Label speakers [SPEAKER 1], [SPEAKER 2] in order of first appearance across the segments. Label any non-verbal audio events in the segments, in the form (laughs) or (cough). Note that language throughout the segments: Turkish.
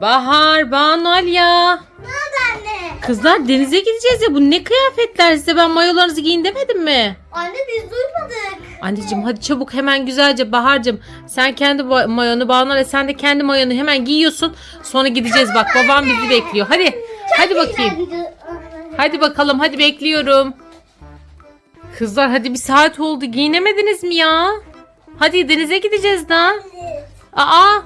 [SPEAKER 1] Bahar, Banu Alya.
[SPEAKER 2] Ne oldu anne?
[SPEAKER 1] Kızlar denize gideceğiz ya. Bu ne kıyafetler size? Ben mayolarınızı giyin demedim mi?
[SPEAKER 2] Anne biz duymadık.
[SPEAKER 1] Anneciğim hadi çabuk hemen güzelce Bahar'cığım sen kendi mayonu Banu Alya sen de kendi mayonu hemen giyiyorsun. Sonra gideceğiz bak babam bizi bekliyor. Hadi hadi bakayım. Hadi bakalım hadi bekliyorum. Kızlar hadi bir saat oldu giyinemediniz mi ya? Hadi denize gideceğiz daha. Aa.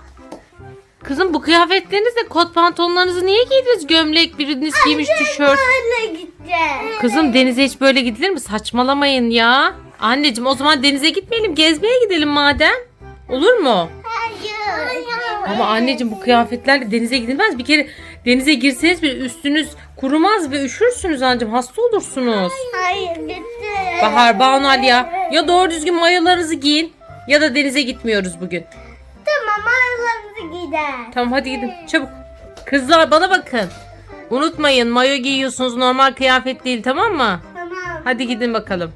[SPEAKER 1] Kızım bu kıyafetlerinizle kot pantolonlarınızı niye giydiniz? Gömlek biriniz giymiş tişört.
[SPEAKER 2] Anne gideceğiz.
[SPEAKER 1] Kızım denize hiç böyle gidilir mi? Saçmalamayın ya. Anneciğim o zaman denize gitmeyelim. Gezmeye gidelim madem. Olur mu?
[SPEAKER 2] Hayır.
[SPEAKER 1] Ama anneciğim bu kıyafetlerle denize gidilmez. Bir kere denize girseniz bir üstünüz kurumaz ve üşürsünüz anneciğim. Hasta olursunuz.
[SPEAKER 2] Hayır gitti.
[SPEAKER 1] Bahar, Banu Aliya ya doğru düzgün mayolarınızı giyin ya da denize gitmiyoruz bugün.
[SPEAKER 2] Tamam ayılarımızı gider.
[SPEAKER 1] Tamam hadi gidin çabuk. Kızlar bana bakın. Unutmayın mayo giyiyorsunuz normal kıyafet değil tamam mı?
[SPEAKER 2] Tamam.
[SPEAKER 1] Hadi gidin bakalım.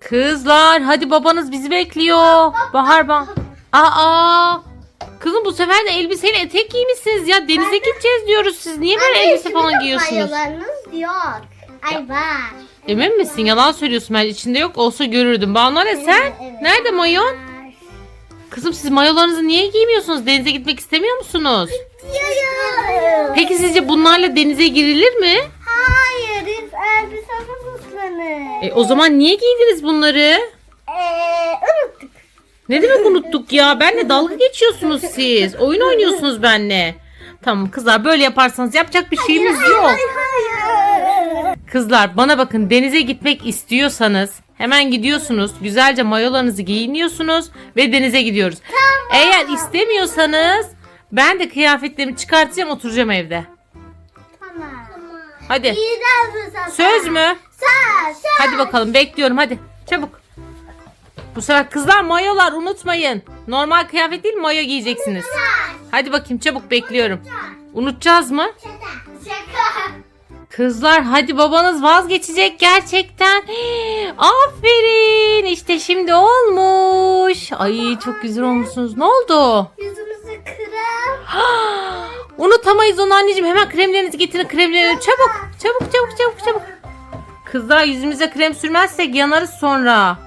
[SPEAKER 1] Kızlar hadi babanız bizi bekliyor. Bahar bah. Aa. Kızım bu sefer de elbiseyle etek giymişsiniz ya. Denize gideceğiz diyoruz. Siz niye böyle elbise falan giyiyorsunuz?
[SPEAKER 2] Mayolarınız yok. Ay var.
[SPEAKER 1] Emin misin? Yalan söylüyorsun ben. içinde yok olsa görürdüm. Banu sen?
[SPEAKER 2] evet.
[SPEAKER 1] Nerede mayon? Kızım siz mayolarınızı niye giymiyorsunuz? Denize gitmek istemiyor musunuz?
[SPEAKER 2] Diyorum.
[SPEAKER 1] Peki sizce bunlarla denize girilir mi?
[SPEAKER 2] Hayır biz elbisemiz ıslanır.
[SPEAKER 1] E, o zaman niye giydiniz bunları?
[SPEAKER 2] Eee unuttuk.
[SPEAKER 1] Ne demek unuttuk ya? Benle dalga geçiyorsunuz siz. Oyun oynuyorsunuz benle. Tamam kızlar böyle yaparsanız yapacak bir şeyimiz yok.
[SPEAKER 2] Hayır.
[SPEAKER 1] Kızlar bana bakın denize gitmek istiyorsanız hemen gidiyorsunuz. Güzelce mayolarınızı giyiniyorsunuz ve denize gidiyoruz. Eğer istemiyorsanız ben de kıyafetlerimi çıkartacağım oturacağım evde.
[SPEAKER 2] Tamam.
[SPEAKER 1] Hadi. Söz mü?
[SPEAKER 2] Söz. Söz.
[SPEAKER 1] Hadi bakalım bekliyorum hadi. Çabuk. Bu sefer kızlar mayolar unutmayın. Normal kıyafet değil mayo giyeceksiniz. Hadi bakayım çabuk bekliyorum. Unutacağız mı?
[SPEAKER 2] Şaka.
[SPEAKER 1] Kızlar hadi babanız vazgeçecek gerçekten. (gasps) Aferin işte şimdi olmuş. Ay çok güzel olmuşsunuz. Ne oldu?
[SPEAKER 2] Yüzümüzü kırar. (gasps)
[SPEAKER 1] Unutamayız onu anneciğim. Hemen kremlerinizi getirin kremlerinizi. Çabuk çabuk çabuk çabuk çabuk. Kızlar yüzümüze krem sürmezsek yanarız sonra.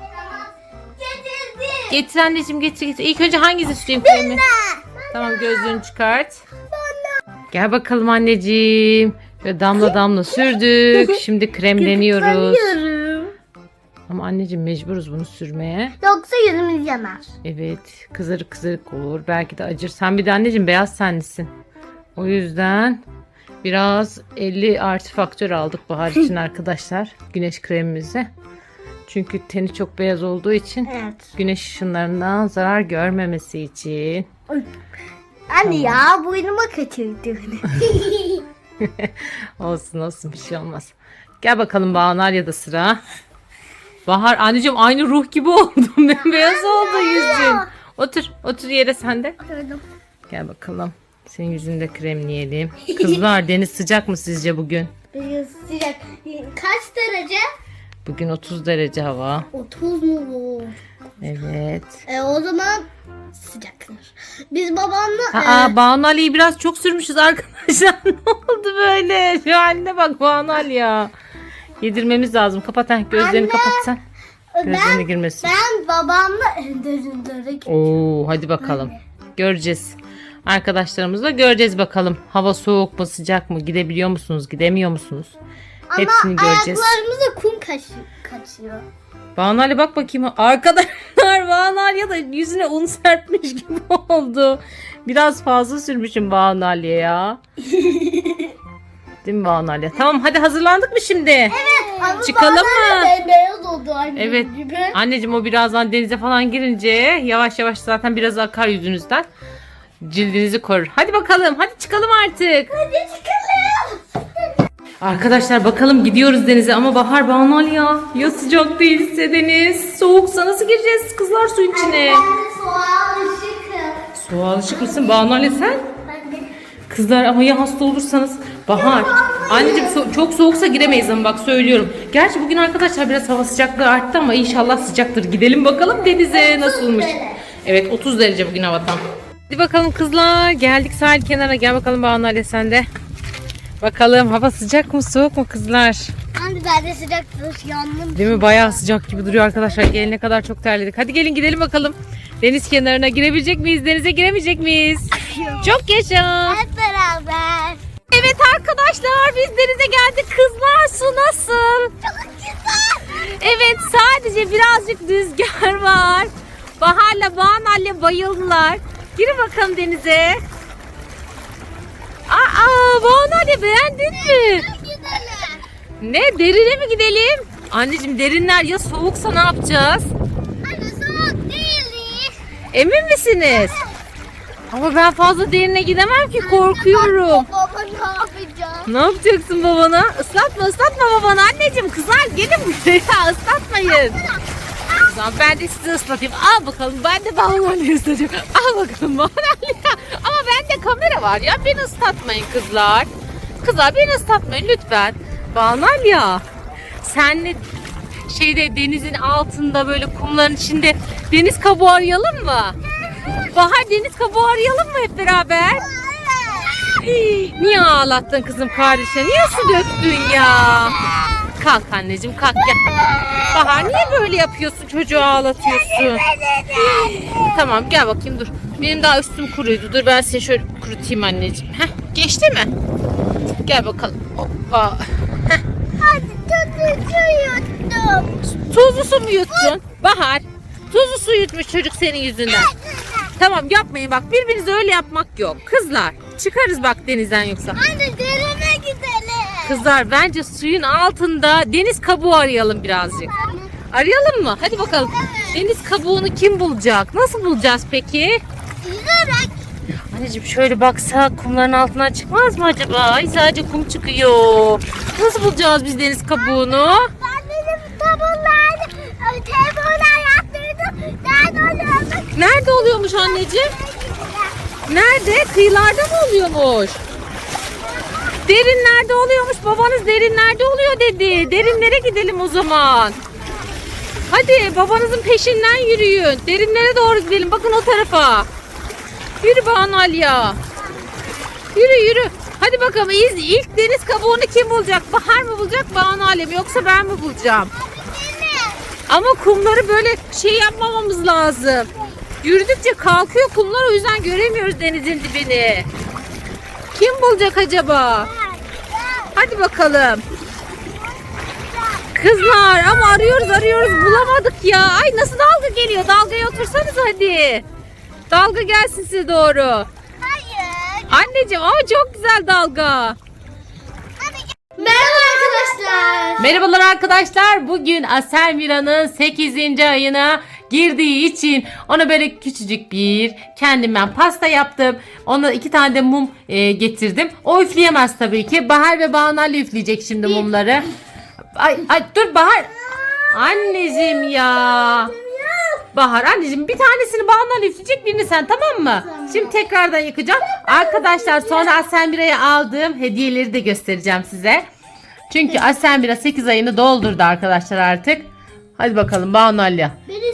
[SPEAKER 2] Getirdi.
[SPEAKER 1] Getir anneciğim getir getir. İlk önce hangisi süreyim kremi? Tamam gözlüğünü çıkart. Gel bakalım anneciğim. Şöyle damla damla sürdük. (laughs) Şimdi kremleniyoruz. Ama anneciğim mecburuz bunu sürmeye.
[SPEAKER 2] Yoksa yüzümüz yanar.
[SPEAKER 1] Evet kızarık kızarık olur. Belki de acır. Sen bir de anneciğim beyaz tenlisin. O yüzden biraz 50 artı faktör aldık bahar (laughs) için arkadaşlar. Güneş kremimizi. Çünkü teni çok beyaz olduğu için
[SPEAKER 2] Evet.
[SPEAKER 1] güneş ışınlarından zarar görmemesi için.
[SPEAKER 2] Anne ya boynuma kaçırdı. (laughs) (laughs)
[SPEAKER 1] Olsun olsun bir şey olmaz. Gel bakalım Bahar ya da sıra. Bahar anneciğim aynı ruh gibi (laughs) oldun. Bembeyaz oldu yüzün. Otur otur yere sen de. Gel bakalım. Senin yüzünü de kremleyelim. Kızlar (laughs) deniz sıcak mı sizce bugün?
[SPEAKER 2] Sıcak. Kaç derece?
[SPEAKER 1] Bugün 30 derece hava.
[SPEAKER 2] 30 mu?
[SPEAKER 1] Evet.
[SPEAKER 2] E o zaman sıcaktır. Biz babamla
[SPEAKER 1] Aa
[SPEAKER 2] e,
[SPEAKER 1] Banu Ali'yi biraz çok sürmüşüz arkadaşlar. (laughs) ne oldu böyle? Şu haline bak Banu Ali ya. Yedirmemiz lazım. Kapat ha. Gözlerini
[SPEAKER 2] Anne.
[SPEAKER 1] kapat sen.
[SPEAKER 2] Ben,
[SPEAKER 1] girmesin.
[SPEAKER 2] ben babamla enderindere
[SPEAKER 1] Oo, hadi bakalım. Göreceğiz. Arkadaşlarımızla göreceğiz bakalım. Hava soğuk mu sıcak mı? Gidebiliyor musunuz? Gidemiyor musunuz?
[SPEAKER 2] Ama
[SPEAKER 1] Hepsini göreceğiz.
[SPEAKER 2] ayaklarımıza kum kaçıyor. kaçıyor.
[SPEAKER 1] Banu Ali bak bakayım. Arkadaşlar (laughs) Banu Ali ya da yüzüne un serpmiş gibi (laughs) oldu. Biraz fazla sürmüşüm Banu Ali'ye ya. (laughs) Değil mi Banu Ali? Tamam hadi hazırlandık mı şimdi?
[SPEAKER 2] Ama
[SPEAKER 1] Çıkalım mı?
[SPEAKER 2] de Bembeyaz oldu aynı
[SPEAKER 1] Evet.
[SPEAKER 2] gibi.
[SPEAKER 1] Anneciğim o birazdan denize falan girince yavaş yavaş zaten biraz akar yüzünüzden. Cildinizi korur. Hadi bakalım. Hadi çıkalım artık.
[SPEAKER 2] Hadi çıkalım.
[SPEAKER 1] Arkadaşlar bakalım gidiyoruz denize ama bahar banal ya. Ya sıcak değilse deniz. Soğuksa nasıl gireceğiz kızlar suyun içine?
[SPEAKER 2] Ben soğuğa alışıkım.
[SPEAKER 1] Soğuğa alışık mısın Banal sen?
[SPEAKER 2] Ben de
[SPEAKER 1] Kızlar ama ya hasta olursanız Bahar. Anneciğim so- çok soğuksa giremeyiz ama bak söylüyorum. Gerçi bugün arkadaşlar biraz hava sıcaklığı arttı ama inşallah sıcaktır. Gidelim bakalım denize nasılmış. Evet 30 derece bugün hava tam. Hadi bakalım kızlar. Geldik sahil kenarına. Gel bakalım Banu Ali sen de. Bakalım hava sıcak mı soğuk mu kızlar?
[SPEAKER 2] Anne ben de sıcaktır yandım.
[SPEAKER 1] Değil mi? Bayağı sıcak gibi duruyor arkadaşlar. Gelene kadar çok terledik. Hadi gelin gidelim bakalım. Deniz kenarına girebilecek miyiz? Denize giremeyecek miyiz? Çok yaşa.
[SPEAKER 2] Hep beraber.
[SPEAKER 1] Evet arkadaşlar biz denize geldik. Kızlar su nasıl?
[SPEAKER 2] Çok güzel.
[SPEAKER 1] Evet sadece birazcık rüzgar var. Bahar'la Bahan'la bayıldılar. Girin bakalım denize. Aa Bahan'la beğendin mi?
[SPEAKER 2] Gidelim.
[SPEAKER 1] Ne derine mi gidelim? Anneciğim derinler ya soğuksa ne yapacağız?
[SPEAKER 2] Anne soğuk değil.
[SPEAKER 1] Emin misiniz? Ama ben fazla derine gidemem ki korkuyorum.
[SPEAKER 2] Baba ne yapacağım?
[SPEAKER 1] Ne yapacaksın babana? Islatma ıslatma babanı anneciğim. Kızlar gelin buraya (laughs) ıslatmayın. O zaman ben de sizi ıslatayım. Al bakalım ben de Banu'yu ıslatacağım. Al bakalım Banu Ama bende kamera var ya. Beni ıslatmayın kızlar. Kızlar beni ıslatmayın lütfen. Banu ya. Senle şeyde denizin altında böyle kumların içinde deniz kabuğu arayalım mı? Bahar deniz kabuğu arayalım mı hep beraber? Niye ağlattın kızım kardeşine? Niye su döktün ya? Kalk anneciğim kalk gel. Bahar niye böyle yapıyorsun çocuğu ağlatıyorsun? Tamam gel bakayım dur. Benim daha üstüm kuruydu. Dur ben seni şöyle kurutayım anneciğim. Heh, geçti mi? Gel bakalım. Hoppa.
[SPEAKER 2] Hadi tutucu yuttum.
[SPEAKER 1] Tuzlu su mu yuttun? Bahar. Tuzlu su yutmuş çocuk senin yüzünden. Tamam yapmayın bak birbirinize öyle yapmak yok. Kızlar çıkarız bak denizden yoksa.
[SPEAKER 2] Anne derine gidelim.
[SPEAKER 1] Kızlar bence suyun altında deniz kabuğu arayalım birazcık. Arayalım mı? Hadi bakalım. Deniz kabuğunu kim bulacak? Nasıl bulacağız peki?
[SPEAKER 2] Yüzerek.
[SPEAKER 1] Anneciğim şöyle baksak kumların altından çıkmaz mı acaba? Ay sadece kum çıkıyor. Nasıl bulacağız biz deniz kabuğunu?
[SPEAKER 2] Ben benim tabunlar, telefonlar yaptırdım. Nerede oluyormuş?
[SPEAKER 1] Nerede oluyormuş anneciğim? Nerede? Kıyılarda mı oluyormuş? Derinlerde oluyormuş. Babanız derinlerde oluyor dedi. Derinlere gidelim o zaman. Hadi babanızın peşinden yürüyün. Derinlere doğru gidelim. Bakın o tarafa. Yürü Banu Alya. Yürü yürü. Hadi bakalım İz- ilk deniz kabuğunu kim bulacak? Bahar mı bulacak Banu Alya mı yoksa ben mi bulacağım? Ama kumları böyle şey yapmamamız lazım. Yürüdükçe kalkıyor kumlar o yüzden göremiyoruz denizin dibini. Kim bulacak acaba? Hadi bakalım. Kızlar ama arıyoruz arıyoruz bulamadık ya. Ay nasıl dalga geliyor? Dalgaya otursanız hadi. Dalga gelsin size doğru.
[SPEAKER 2] Hayır.
[SPEAKER 1] Anneciğim ama çok güzel dalga.
[SPEAKER 2] Merhaba arkadaşlar.
[SPEAKER 1] Merhabalar arkadaşlar. Bugün Asel Mira'nın 8. ayına girdiği için ona böyle küçücük bir kendim ben pasta yaptım. Ona iki tane de mum e, getirdim. O üfleyemez tabii ki. Bahar ve Banu Ali üfleyecek şimdi mumları. Ay, ay dur Bahar. Anneciğim ya. Bahar anneciğim bir tanesini Ali üfleyecek birini sen tamam mı? Şimdi tekrardan yakacağım. Arkadaşlar sonra Asel Mira'ya aldığım hediyeleri de göstereceğim size. Çünkü Asel Mira 8 ayını doldurdu arkadaşlar artık. Hadi bakalım Banu Alya.
[SPEAKER 2] Birisini ben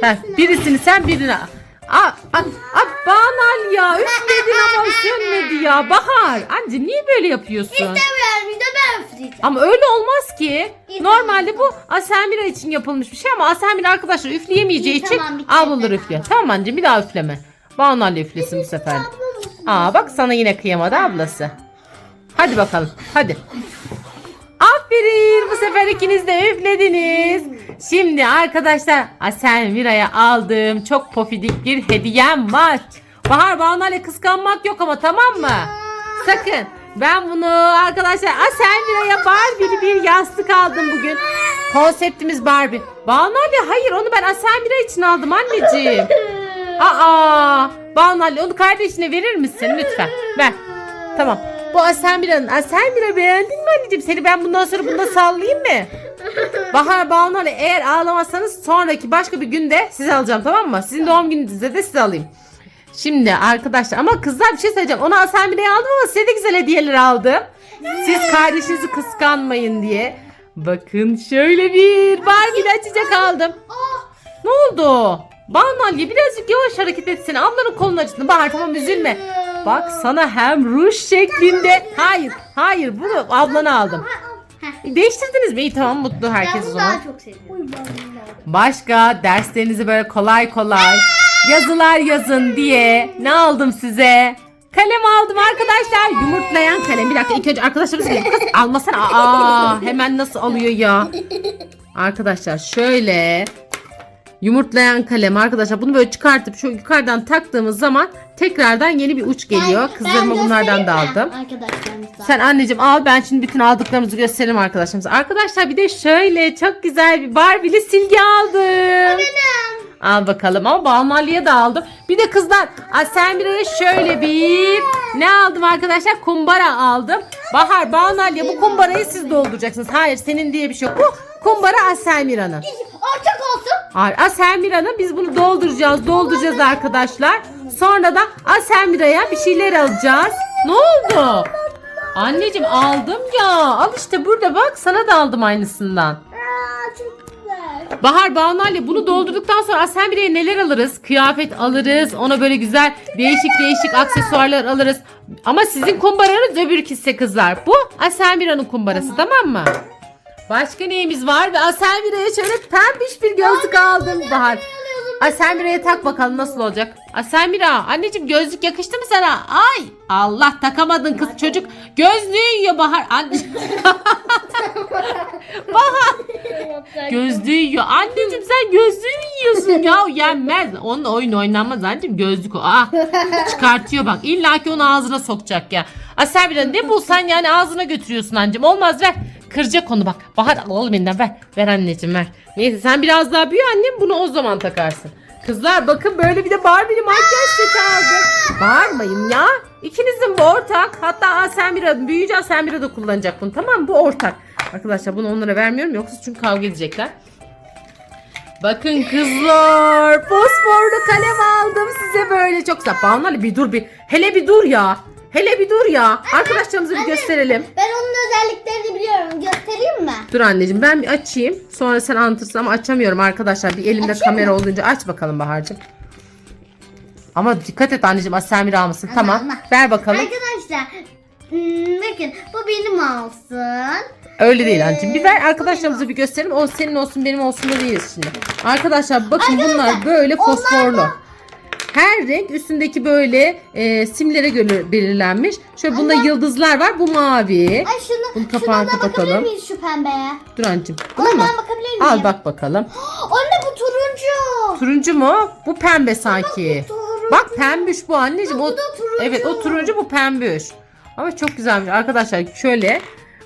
[SPEAKER 1] Heh, birisini sen birini al. Aa, Banu Alya üfledin ama sönmedi ya. Bahar anneciğim niye böyle yapıyorsun?
[SPEAKER 2] İstemiyorum bir de ben üfleyeceğim.
[SPEAKER 1] Ama öyle olmaz ki. Normalde bu Asemira için yapılmış bir şey ama Asemira arkadaşlar üfleyemeyeceği
[SPEAKER 2] İyi,
[SPEAKER 1] için
[SPEAKER 2] tamam, kere
[SPEAKER 1] ablaları üflüyor. Tamam anneciğim bir daha üfleme. Banu Ali üflesin bu sefer. Aa bak sana yine kıyamadı ablası. Hadi bakalım hadi. Aferin bu sefer ikiniz de üflediniz. Şimdi arkadaşlar Asel Mira'ya aldığım çok pofidik bir hediyem var. Bahar Banu Ali kıskanmak yok ama tamam mı? Sakın. Ben bunu arkadaşlar Asel Mira'ya Barbie'li bir yastık aldım bugün. Konseptimiz Barbie. Banu Ali hayır onu ben Asel Mira için aldım anneciğim. Aa, Banu onu kardeşine verir misin lütfen? Ver. Tamam. Bu Aselmira'nın. Aselmira beğendin mi anneciğim? Seni ben bundan sonra bunda sallayayım mı? Bahar Ali eğer ağlamazsanız sonraki başka bir günde size alacağım tamam mı? Sizin doğum gününüzde de size alayım. Şimdi arkadaşlar ama kızlar bir şey söyleyeceğim. Ona Aselmira'yı aldım ama size de güzel hediyeler aldım. Siz kardeşinizi kıskanmayın diye. Bakın şöyle bir Barbie'li açacak aldım. Ne oldu? Banu Aliye birazcık yavaş hareket etsene. Ablanın kolunu acıttın. Bahar tamam üzülme. Bak sana hem ruj şeklinde. Hayır hayır bunu ablana aldım. Değiştirdiniz mi? İyi tamam mutlu herkes o zaman.
[SPEAKER 2] daha çok seviyorum.
[SPEAKER 1] Başka derslerinizi böyle kolay kolay yazılar yazın diye ne aldım size? Kalem aldım arkadaşlar. Yumurtlayan kalem. Bir dakika ilk önce arkadaşlarımız geliyor. Kız almasana. Aa, hemen nasıl alıyor ya? (laughs) Arkadaşlar şöyle yumurtlayan kalem arkadaşlar bunu böyle çıkartıp şu yukarıdan taktığımız zaman tekrardan yeni bir uç geliyor. Kızlarıma bunlardan da aldım.
[SPEAKER 2] Arkadaşlarımıza.
[SPEAKER 1] Sen anneciğim al ben şimdi bütün aldıklarımızı gösterelim arkadaşlarımıza. Arkadaşlar bir de şöyle çok güzel bir Barbie'li silgi aldım. Al bakalım ama Banu Ali'ye de aldım. Bir de kızlar Aselmira'ya şöyle bir ne aldım arkadaşlar? Kumbara aldım. Bahar Banu Ali'ye bu kumbarayı siz dolduracaksınız. Hayır senin diye bir şey yok. Bu kumbara Aselmira'nın.
[SPEAKER 2] Ortak olsun.
[SPEAKER 1] Aselmira'nın biz bunu dolduracağız dolduracağız arkadaşlar. Sonra da Aselmira'ya bir şeyler alacağız. Ne oldu? Anneciğim aldım ya. Al işte burada bak sana da aldım aynısından.
[SPEAKER 2] Aa, çok güzel.
[SPEAKER 1] Bahar Banu Ali bunu doldurduktan sonra Aselmira'ya neler alırız? Kıyafet alırız. Ona böyle güzel değişik değişik aksesuarlar alırız. Ama sizin kumbaranız öbür kisse kızlar. Bu Aselmira'nın kumbarası tamam mı? Başka neyimiz var? Ve Aselmira'ya şöyle pembiş bir gözlük aldım Bahar. Aselmira'ya tak bakalım nasıl olacak. Aselmira anneciğim gözlük yakıştı mı sana? Ay Allah takamadın kız çocuk. Gözlüğü yiyor Bahar. Anne... (laughs) (laughs) Bahar gözlüğü yiyor. Anneciğim sen gözlüğü yiyorsun ya? Yenmez. Onun oyun oynanmaz anneciğim gözlük o. Ah, çıkartıyor bak. İlla ki onu ağzına sokacak ya. Aselmira ne bulsan yani ağzına götürüyorsun anneciğim. Olmaz ver. Kıracak onu bak. Bahar al oğlum elinden ver. Ver anneciğim ver. Neyse sen biraz daha büyü annem bunu o zaman takarsın. Kızlar bakın böyle bir de Barbie'li makyaj seti. Bağırmayın ya. İkinizin bu ortak. Hatta Aselmira büyüyünce Aselmira da kullanacak bunu tamam? Bu ortak. Arkadaşlar bunu onlara vermiyorum yoksa çünkü kavga edecekler. Bakın kızlar fosforlu kalem aldım size böyle çok güzel. Banu Ali bir dur bir hele bir dur ya. Hele bir dur ya. Arkadaşlarımıza bir gösterelim.
[SPEAKER 2] Ben onun özelliklerini biliyorum. Göstereyim mi?
[SPEAKER 1] Dur anneciğim ben bir açayım. Sonra sen anlatırsın ama açamıyorum arkadaşlar. Bir elimde
[SPEAKER 2] Açayım
[SPEAKER 1] kamera olunca aç bakalım Bahar'cığım. Ama dikkat et anneciğim Asemir almasın. Tamam.
[SPEAKER 2] ama.
[SPEAKER 1] Ver bakalım.
[SPEAKER 2] Arkadaşlar hmm, bakın bu benim olsun.
[SPEAKER 1] Öyle değil anneciğim. Bir ver arkadaşlarımıza bir gösterelim. O senin olsun benim olsun da değiliz şimdi. Arkadaşlar bakın bunlar böyle fosforlu. Her renk üstündeki böyle e, simlere göre belirlenmiş. Şöyle bunda yıldızlar var. Bu mavi.
[SPEAKER 2] Ay şunu,
[SPEAKER 1] Bunu
[SPEAKER 2] şuna
[SPEAKER 1] kapağını
[SPEAKER 2] da bakabilir
[SPEAKER 1] kapatalım.
[SPEAKER 2] miyiz şu pembeye?
[SPEAKER 1] Dur anneciğim.
[SPEAKER 2] Ona ben bakabilir miyim?
[SPEAKER 1] Al bak bakalım. (gasps)
[SPEAKER 2] Anne bu turuncu.
[SPEAKER 1] Turuncu mu? Bu pembe sanki.
[SPEAKER 2] turuncu.
[SPEAKER 1] Bak pembüş bu anneciğim.
[SPEAKER 2] Bu
[SPEAKER 1] O,
[SPEAKER 2] da turuncu.
[SPEAKER 1] evet o turuncu bu pembüş. Ama çok güzelmiş arkadaşlar. Şöyle.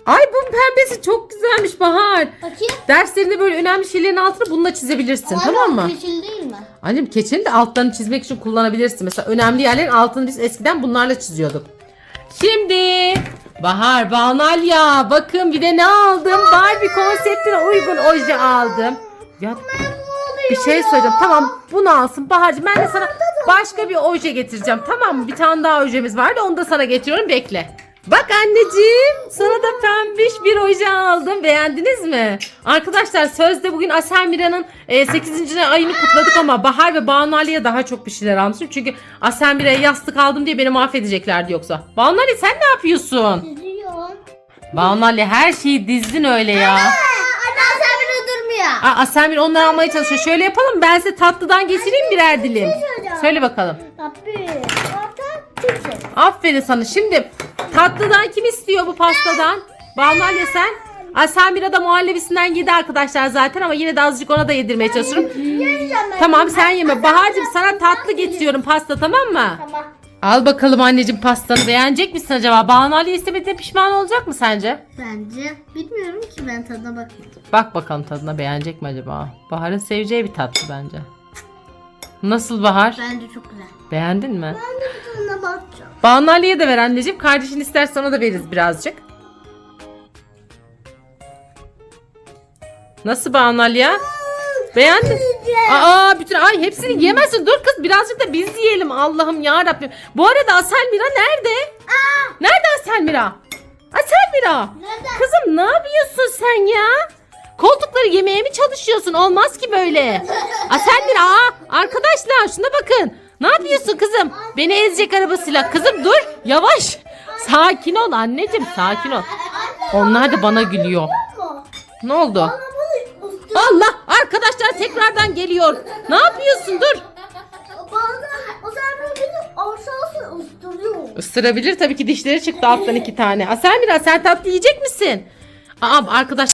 [SPEAKER 1] Ay bu pembesi çok güzelmiş Bahar.
[SPEAKER 2] Bakayım.
[SPEAKER 1] Derslerinde böyle önemli şeylerin altını bununla çizebilirsin tamam mı?
[SPEAKER 2] Yeşil değil mi?
[SPEAKER 1] Annem keçeni de altlarını çizmek için kullanabilirsin. Mesela önemli yerlerin altını biz eskiden bunlarla çiziyorduk. Şimdi Bahar, Banalya bakın bir de ne aldım? Barbie konseptine uygun oje aldım. Ya bir şey söyleyeceğim. Tamam bunu alsın Bahar'cığım ben de sana başka bir oje getireceğim. Tamam mı? Bir tane daha ojemiz vardı onu da sana getiriyorum bekle. Bak anneciğim sana da pembiş bir oje aldım. Beğendiniz mi? Arkadaşlar sözde bugün Aselmira'nın e, 8. ayını kutladık ama Bahar ve Banu Ali'ye daha çok bir şeyler almışım. Çünkü Aselmira'ya yastık aldım diye beni mahvedeceklerdi yoksa. Banu Ali sen ne yapıyorsun?
[SPEAKER 2] Üzüyorum.
[SPEAKER 1] Banu Ali her şeyi dizdin öyle ya.
[SPEAKER 2] Anne sen beni durmuyor.
[SPEAKER 1] Aa, Aselmir onları almaya çalışıyor. Şöyle yapalım ben size tatlıdan getireyim birer dilim.
[SPEAKER 2] söyleyeceğim.
[SPEAKER 1] Söyle bakalım. Aferin sana. Şimdi tatlıdan kim istiyor bu pastadan? Banu sen? Aselmira da muhallebisinden yedi arkadaşlar zaten ama yine de azıcık ona da yedirmeye
[SPEAKER 2] ben.
[SPEAKER 1] Tamam sen yeme. Bahar'cığım sana tatlı getiriyorum pasta tamam mı?
[SPEAKER 2] Tamam.
[SPEAKER 1] Al bakalım anneciğim pastanı. Beğenecek misin acaba? Banu Ali istemediğine pişman olacak mı sence?
[SPEAKER 2] Bence bilmiyorum ki ben tadına bakayım.
[SPEAKER 1] Bak bakalım tadına beğenecek mi acaba? Bahar'ın seveceği bir tatlı bence. Nasıl Bahar?
[SPEAKER 2] Bence çok güzel.
[SPEAKER 1] Beğendin mi?
[SPEAKER 2] Ben de bir tadına bakacağım.
[SPEAKER 1] Banu Ali'ye de ver anneciğim. Kardeşin isterse ona da veririz birazcık. Nasıl Banu Ali ya? Beğendin? Aa bütün ay hepsini yemezsin. Dur kız birazcık da biz yiyelim. Allah'ım ya Rabbim. Bu arada Aselmira nerede? Nerede Aselmira? Aselmira.
[SPEAKER 2] Nerede?
[SPEAKER 1] Kızım ne yapıyorsun sen ya? Koltukları yemeye mi çalışıyorsun? Olmaz ki böyle. Aselmir aa arkadaşlar şuna bakın. Ne yapıyorsun kızım? Beni ezecek arabasıyla. Kızım dur yavaş. Sakin ol anneciğim sakin ol. Onlar da bana gülüyor. Ne oldu? Allah arkadaşlar tekrardan geliyor. Ne yapıyorsun dur. Isırabilir tabii ki dişleri çıktı alttan iki tane. Aselmira sen tatlı yiyecek misin? Aa arkadaş